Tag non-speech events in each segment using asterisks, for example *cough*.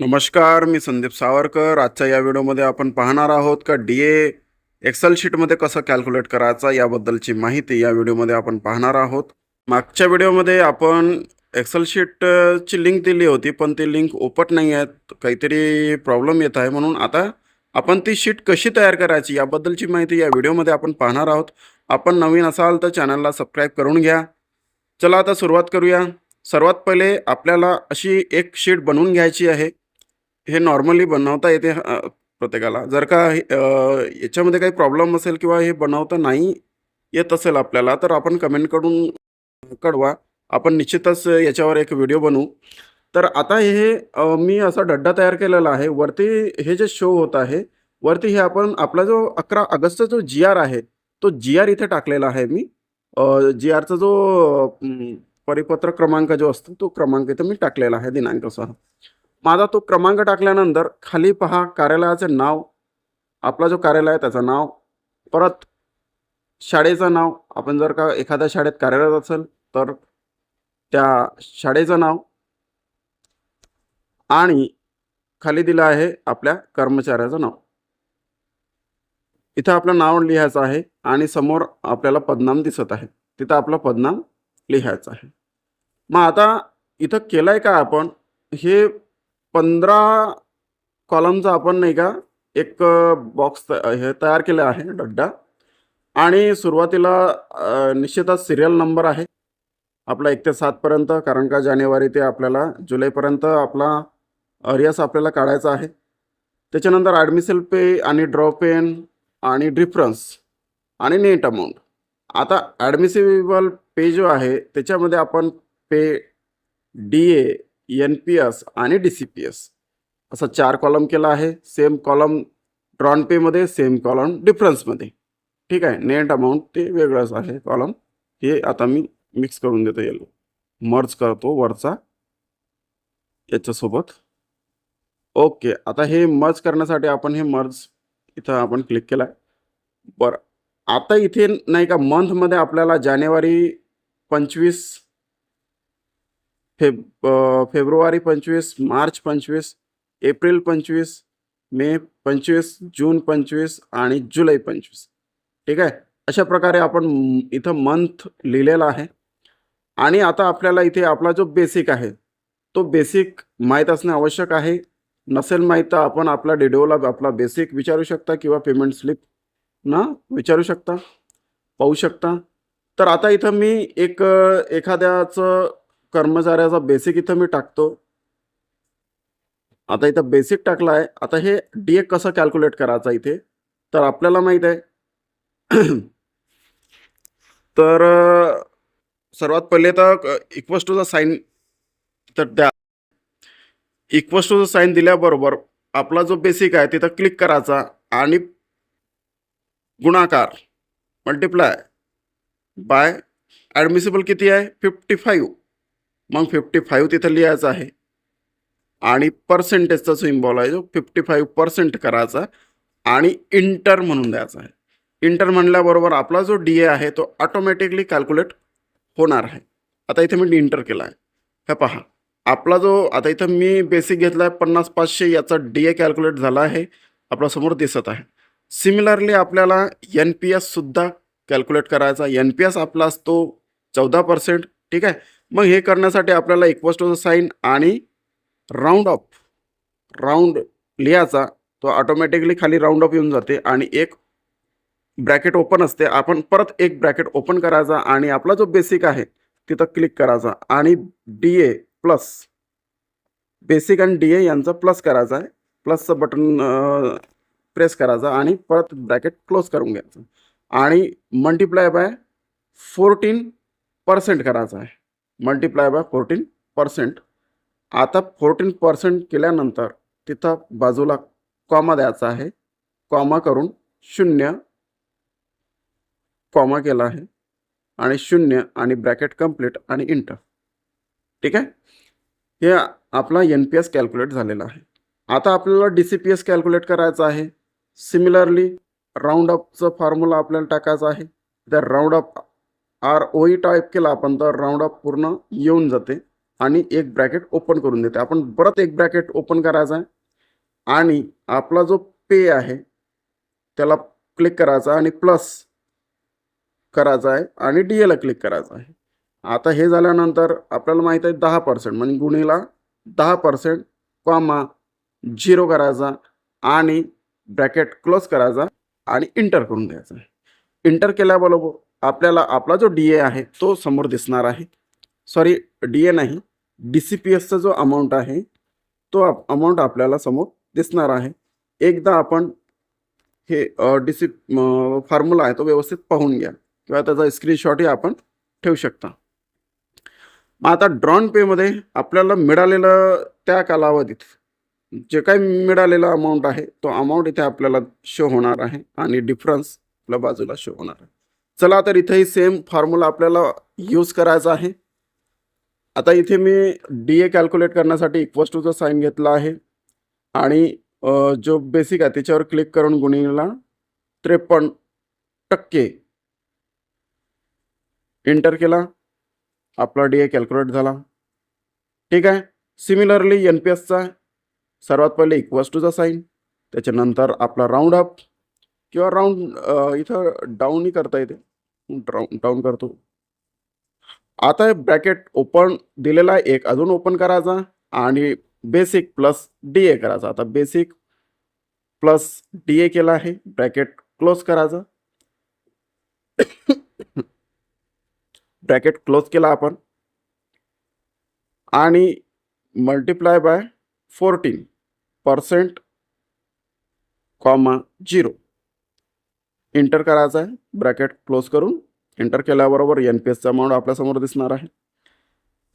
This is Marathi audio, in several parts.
नमस्कार मी संदीप सावरकर. आजच्या या व्हिडिओमध्ये आपण पाहणार आहोत का डी ए एक्सेल शीटमध्ये कसं कॅल्क्युलेट करायचा याबद्दलची माहिती या व्हिडिओमध्ये आपण पाहणार आहोत. मागच्या व्हिडिओमध्ये आपण एक्सेल शीटची लिंक दिली होती पण ती लिंक ओपट नाही आहेत काहीतरी प्रॉब्लेम येत आहे म्हणून आता आपण ती शीट कशी तयार करायची याबद्दलची माहिती या व्हिडिओमध्ये आपण पाहणार आहोत. आपण नवीन असाल तर चॅनलला सबस्क्राईब करून घ्या. चला आता सुरुवात करूया. सर्वात पहिले आपल्याला अशी एक शीट बनवून घ्यायची आहे. हे नॉर्मली बनवता येते अ, प्रत्येकाला. जर का हे, अ, याच्यामध्ये काही प्रॉब्लेम असेल किंवा हे बनवता नाही येत असेल आपल्याला तर आपण कमेंट करून कळवा. आपण निश्चितच याच्यावर एक व्हिडिओ बनवू. तर आता हे अ, मी असा डड्डा तयार केलेला आहे. वरती हे जे शो होत आहे वरती हे आपण आपला जो अकरा ऑगस्टचा जो जी आर आहे तो जी आर इथे टाकलेला आहे मी. जी आरचा जो परिपत्र क्रमांक जो असतो तो क्रमांक इथं मी टाकलेला आहे दिनांकासह माझा तो क्रमांक टाकल्यानंतर खाली पहा कार्यालयाचं नाव आपला जो कार्यालय आहे त्याचं नाव परत शाळेचं नाव. आपण जर का एखाद्या शाळेत कार्यरत असेल तर त्या शाळेचं नाव आणि खाली दिलं आहे आपल्या कर्मचाऱ्याचं नाव. इथं आपलं नाव लिहायचं आहे आणि समोर आपल्याला पदनाम दिसत आहे. तिथं आपलं पदनाम लिहायचं आहे. मग आता इथं केलं आहे का आपण? हे पंधरा कॉलमचा आपण नाही का एक बॉक्स हे तयार केलं आहे डड्डा. आणि सुरुवातीला निश्चितच सिरियल नंबर आहे. आपला एक ते सातपर्यंत कारण का जानेवारी ते आपल्याला जुलैपर्यंत आपला अरियास आपल्याला काढायचा आहे. त्याच्यानंतर ॲडमिसल पे आणि ड्रॉ पेन आणि डिफरन्स आणि नेट अमाऊंट आता ॲडमिसिबल पे जो आहे त्याच्यामध्ये आपण pay D A N P S आणि डी सी पी एस असं चार कॉलम केला आहे. सेम कॉलम ड्रॉन पेमध्ये सेम कॉलम डिफरन्समध्ये ठीक आहे? नेट अमाऊंट ते वेगळंच आहे. कॉलम हे आता मी मिक्स करून देतो येलो. मर्ज करतो वरचा. याच्यासोबत. ओके आता हे मर्ज करण्यासाठी आपण हे मर्ज इथं आपण क्लिक केलं आहे. बरं. आता इथे नाही का मंथमध्ये आपल्याला जानेवारी पंचवीस फेब फेब्रुवारी पंचवीस मार्च पंचवीस एप्रिल पंचवीस मे पंचवीस जून पंचवीस आणि जुलै पंचवीस. ठीक आहे? अशा प्रकारे आपण इथं मंथ लिहिलेला आहे. आणि आता आपल्याला इथे आपला जो बेसिक आहे तो बेसिक माहीत असणे आवश्यक आहे. नसेल माहीत तर आपण आपला डिडिओला आपला बेसिक विचारू शकता किंवा पेमेंट स्लिप ना विचारू शकता पाहू शकता. तर आता इथं मी एक एखाद्याचं कर्मचाऱ्याचा बेसिक इथं मी टाकतो. आता इथं बेसिक टाकला आहे आता हे डी ए कसं कॅल्क्युलेट करायचं इथे? तर आपल्याला माहीत आहे. *clears throat* तर सर्वात पहिले तर इक्वस टूचा साईन तर द्या. इक्वस टूचा साईन दिल्याबरोबर आपला जो बेसिक आहे तिथं क्लिक करायचा आणि गुणाकार मल्टिप्लाय बाय ॲडमिसिबल किती आहे? फिफ्टी फाईव्ह मग फिफ्टी फाईव्ह तिथं लिहायचं आहे. आणि पर्सेंटेजचा सिम्बॉल आहे जो फिफ्टी फाईव्ह पर्सेंट करायचा आणि इंटर म्हणून द्यायचा आहे. इंटर म्हणल्याबरोबर आपला जो डी ए आहे तो ऑटोमॅटिकली कॅल्क्युलेट होणार आहे. आता इथे मी इंटर केला आहे. हे पहा. आपला जो आता इथं मी बेसिक घेतला आहे पन्नास पाचशे याचा डी ए कॅल्क्युलेट झाला आहे. आपल्यासमोर दिसत आहे. सिमिलरली आपल्याला एन पी एससुद्धा कॅल्क्युलेट करायचा एन पी एस आपला असतो चौदा पर्सेंट ठीक आहे? मग हे करण्यासाठी आपल्याला equals to sign and round off round लिहायचा तो ऑटोमॅटिकली खाली राऊंड ऑफ येऊन जाते आणि एक ब्रॅकेट ओपन असते. आपण परत एक ब्रॅकेट ओपन करायचा आणि आपला जो बेसिक आहे तिथं क्लिक करायचा आणि D A plus basic and D A यांचा प्लस करायचा आहे. प्लसचं बटन प्रेस करायचा आणि परत ब्रॅकेट क्लोज करून घ्यायचं. आणि मल्टिप्लाय बाय फोर्टीन पर्सेंट करायचा आहे. मल्टिप्लाय बाय फोर्टीन पर्सेंट आता फोर्टीन पर्सेंट केल्यानंतर तिथं बाजूला कॉमा द्यायचा आहे. कॉमा करून शून्य कॉमा केला आहे. आणि शून्य आणि ब्रॅकेट कंप्लीट आणि इंटर ठीक आहे? हे आपला एन पी एस कॅल्क्युलेट झालेला आहे. आता आपल्याला D C P S calculate करायचं आहे. सिमिलरली राऊंड अपचं फॉर्म्युला आपल्याला टाकायचा आहे. तर राऊंड अप आर ओई टाईप केला आपण तर राऊंड अप पूर्ण येऊन जाते. आणि एक ब्रॅकेट ओपन करून देते. आपण परत एक ब्रॅकेट ओपन करायचा आहे. आणि आपला जो पे आहे त्याला क्लिक करायचा आणि प्लस करायचा आहे. आणि डी एला क्लिक करायचं आहे. आता हे झाल्यानंतर आपल्याला माहीत आहे दहा पर्सेंट म्हणजे गुणीला दहा पर्सेंट कॉमा झिरो करायचा आणि ब्रॅकेट क्लोज करायचा आणि इंटर करून द्यायचा इंटर केल्याबरोबर आपल्याला आपला जो डी ए आहे तो समोर दिसणार आहे. सॉरी डी ए नाही डी सी पी एसचा जो अमाऊंट आहे तो अमाऊंट आपल्याला समोर दिसणार आहे. एकदा आपण हे डी सी फॉर्म्युला आहे तो व्यवस्थित पाहून घ्या किंवा त्याचा स्क्रीनशॉटही आपण ठेवू शकता. मग आता ड्रॉन पेमध्ये आपल्याला मिळालेलं त्या कालावधीत जे काही मिळालेला अमाऊंट आहे तो अमाऊंट इथे आपल्याला शो होणार आहे आणि डिफरन्स आपल्या बाजूला शो होणार आहे. चला तर इथेही सेम फॉर्म्युला आपल्याला यूज करायचा आहे. आता इथे मी डी ए कॅल्क्युलेट करण्यासाठी इक्वस टूचा साईन घेतला आहे. आणि जो बेसिक आहे त्याच्यावर क्लिक करून गुणीला त्रेपन्न टक्के एंटर केला. आपला डी ए कॅल्क्युलेट झाला. ठीक आहे. सिमिलरली एन पी एसचा सर्वात पहिले इक्वस टूचा साईन त्याच्यानंतर आपला राऊंड अप किंवा राऊंड इथं डाऊनही करता येते. डाऊन डाऊन करतो. आता हे ब्रॅकेट ओपन दिलेला आहे एक. अजून ओपन करायचा आणि बेसिक प्लस डी ए करायचा. आता बेसिक प्लस डी ए केला आहे. ब्रॅकेट क्लोज करायचा. ब्रॅकेट क्लोज केला आपण. आणि multiply by fourteen percent comma zero enter करायचं आहे. ब्रॅकेट क्लोज करून एंटर केल्याबरोबर एन पी एसचा अमाऊंट आपल्यासमोर दिसणार आहे.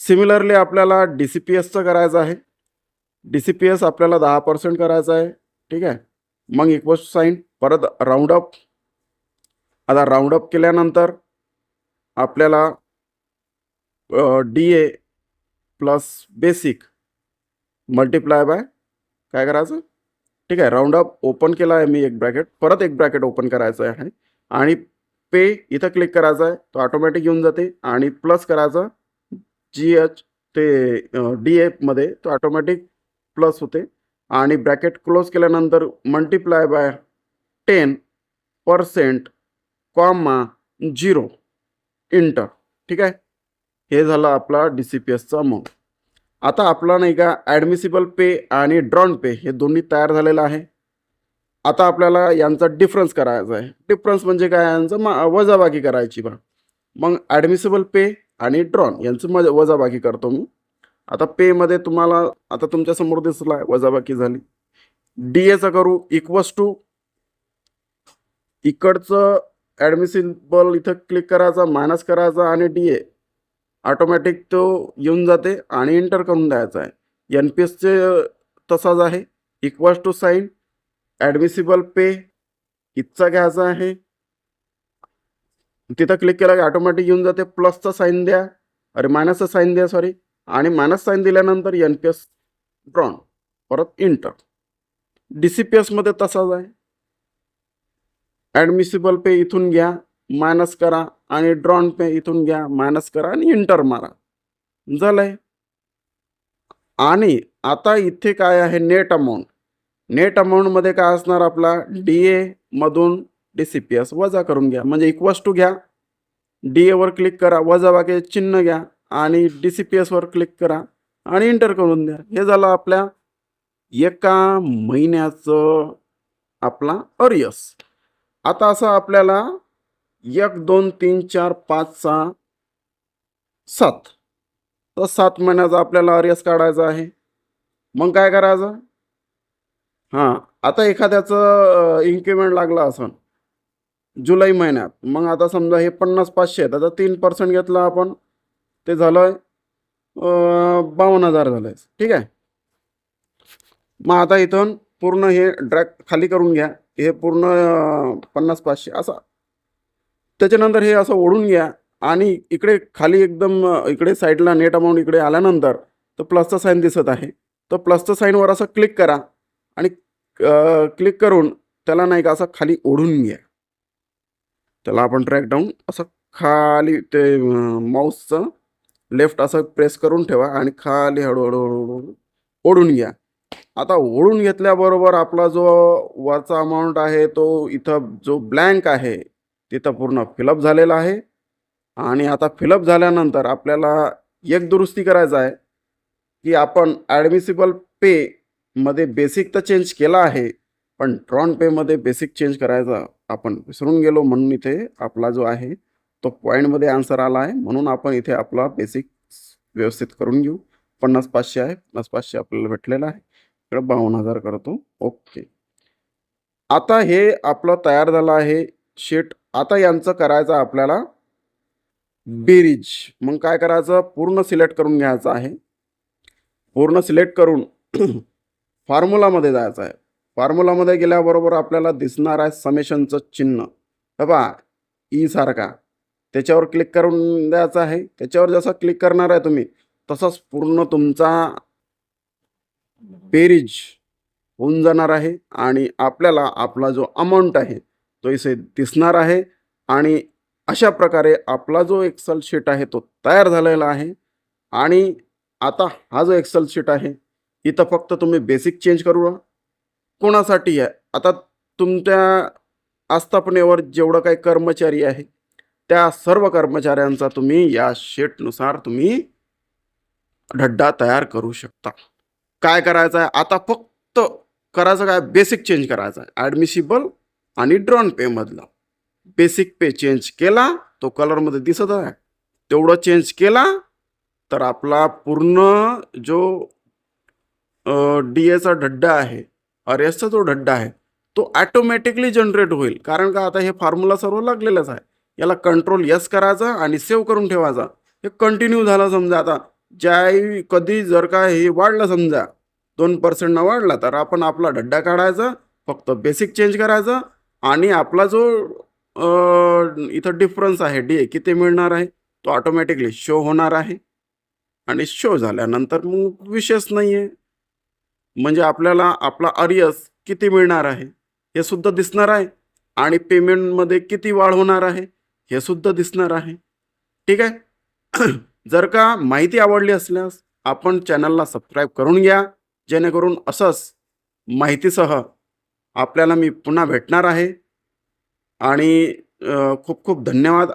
सिमिलरली आपल्याला डी सी पी एसचं करायचं आहे. डी सी पी एस आपल्याला दहा पर्सेंट करायचं आहे. ठीक आहे? मग इक्वल साईन परत राऊंड अप आता राऊंड अप केल्यानंतर आपल्याला D A plus basic multiply by काय करायचं? ठीक आहे राऊंड अप ओपन केला आहे मी एक ब्रॅकेट परत एक ब्रॅकेट ओपन करायचं आहे. आणि पे इथं क्लिक करायचं आहे तो ऑटोमॅटिक येऊन जाते. आणि प्लस करायचा जी एच ते डी एफमध्ये तो ऑटोमॅटिक प्लस होते. आणि ब्रॅकेट क्लोज केल्यानंतर multiply by ten percent comma zero enter ठीक आहे? हे झालं आपला डी सी पी एसचा अमाऊंट आता आपला नाही का ॲडमिसिबल पे आणि ड्रॉन पे हे दोन्ही तयार झालेलं आहे. आता आपल्याला यांचा डिफरन्स करायचा आहे. डिफरन्स म्हणजे काय? यांचं मा वजाबाकी करायची बा. मग ॲडमिसिबल पे आणि ड्रॉन यांचं मज वजाबाकी करतो मी. आता पेमध्ये तुम्हाला आता तुमच्यासमोर दिसला आहे वजाबाकी झाली. डी एचं करू इक्वस टू इकडचं ॲडमिसिबल इथं क्लिक करायचा मायनस करायचा आणि डी ए ऑटोमॅटिक तो येऊन जाते आणि एंटर करून द्यायचा आहे. एन पी एसचे तसाच आहे. Equals to sign admissible pay इथचा घ्यायचा आहे. तिथं क्लिक केला की ऑटोमॅटिक येऊन जाते. प्लसचा साईन द्या. अरे मायनसचा साईन द्या सॉरी आणि मायनस साईन दिल्यानंतर एन पी एस ड्रॉन परत इंटर डी सी पी एसमध्ये तसाच आहे. ॲडमिसिबल पे इथून घ्या. मायनस करा. आणि ड्रॉन पे इथून घ्या मायनस करा आणि इंटर मारा. झालंय. आणि आता इथे काय आहे? नेट अमाऊंट नेट अमाऊंटमध्ये काय असणार आपला? डी मधून डी सी पी एस वजा करून घ्या. म्हणजे इक्वस टू घ्या. डी एवर क्लिक करा वजा बाकी चिन्ह घ्या आणि डी सी पी एसवर क्लिक करा आणि इंटर करून द्या. हे झालं आपल्या एका महिन्याचं आपला अरियस आता असं आपल्याला एक दोन तीन चार पाच सहा सात. तर सात महिन्याचा आपल्याला अरियस काढायचा आहे. मग काय करायचं? हां आता एखाद्याचं इन्क्रीमेंट लागला असं जुलै महिन्यात मग आता समजा हे पन्नास पाचशे आहेत आता तीन पर्सेंट घेतलं आपण ते झालं बावन्न हजार झालं ठीक आहे? मग आता इथून पूर्ण हे ड्रॅक खाली करून घ्या हे पूर्ण पन्नास पाचशे असा. त्याच्यानंतर हे असं ओढून घ्या आणि इकडे खाली एकदम इकडे साईडला नेट अमाऊंट इकडे आल्यानंतर तर प्लसचं साईन दिसत आहे. तर प्लसचं साईनवर असं क्लिक करा आणि क्लिक करून त्याला नाही का असं खाली ओढून घ्या. त्याला आपण ट्रॅक डाऊन असं खाली ते माऊसचं लेफ्ट असं प्रेस करून ठेवा आणि खाली हळूहळू हळूहळू ओढून घ्या. आता ओढून घेतल्याबरोबर आपला जो वरचा अमाऊंट आहे तो इथं जो ब्लँक आहे तिथं पूर्ण फिलअप झालेला आहे. आणि आता फिलअप झाल्यानंतर आपल्याला एक दुरुस्ती करायचं आहे की आपण ॲडमिसिबल पेमध्ये बेसिक तर चेंज केला आहे पण ड्रॉन पेमध्ये बेसिक चेंज करायचा आपण विसरून गेलो म्हणून इथे आपला जो आहे तो पॉईंटमध्ये आन्सर आला आहे. म्हणून आपण इथे आपला बेसिक व्यवस्थित करून घेऊ. पन्नास पाचशे आहे पन्नास पाचशे आपल्याला भेटलेला आहे. इकडं बावन्न हजार करतो. ओके आता हे आपलं तयार झालं आहे. शीट आता यांचं करायचं आपल्याला बेरीज. मग काय करायचं? पूर्ण सिलेक्ट करून घ्यायचं आहे. पूर्ण सिलेक्ट करून *clears throat* फॉर्म्युलामध्ये जायचं आहे. फॉर्म्युलामध्ये गेल्याबरोबर आपल्याला दिसणार आहे समेशनचं चिन्ह. बाबा ई सारखा. त्याच्यावर क्लिक करून द्यायचं आहे. त्याच्यावर जसं क्लिक करणार आहे तुम्ही तसंच पूर्ण तुमचा बेरीज होऊन जाणार आहे आणि आपल्याला आपला जो अमाऊंट आहे तो इथे दिसणार आहे आणि अशा प्रकारे आपला जो एक्सेल शीट आहे तो तयार झालेला आहे. आणि आता हा जो एक्सेल शीट आहे इथं फक्त तुम्ही बेसिक चेंज करू कोणासाठी आहे? आता तुमच्या आस्थापनेवर जेवढं काही कर्मचारी आहे त्या सर्व कर्मचाऱ्यांचा तुम्ही या शीटनुसार तुम्ही ढड्डा तयार करू शकता. काय करायचं आहे? आता फक्त करायचं काय? बेसिक चेंज करायचं आहे. ॲडमिसिबल आणि ड्रॉन पेमधला बेसिक पे चेंज केला तो कलरमध्ये दिसत आहे. तेवढं चेंज केला तर आपला पूर्ण जो डी एचा ढड्डा आहे आर एसचा जो ढड्डा आहे तो ॲटोमॅटिकली जनरेट होईल. कारण का आता हे फॉर्म्युला सर्व लागलेलंच आहे. याला कंट्रोल यस करायचा आणि सेव्ह करून ठेवायचा. हे कंटिन्यू झालं समजा आता. ज्या कधी जर का हे वाढलं समजा दोन पर्सेंटनं वाढला तर आपण आपला ढड्डा काढायचा फक्त बेसिक चेंज करायचं आणि आपला जो इथं डिफरन्स आहे डी ए किती मिळणार आहे तो ऑटोमॅटिकली शो होणार आहे. आणि शो झाल्यानंतर मग विशेष नाही आहे म्हणजे आपल्याला आपला अरियस किती मिळणार आहे हे सुद्धा दिसणार आहे. आणि पेमेंटमध्ये किती वाढ होणार आहे हे सुद्धा दिसणार आहे. ठीक आहे? *clears throat* जर का माहिती आवडली असल्यास आपण चॅनलला सबस्क्राईब करून घ्या जेणेकरून असंच माहितीसह आपल्याला मी पुन्हा भेटणार आहे. आणि खूप खूप धन्यवाद.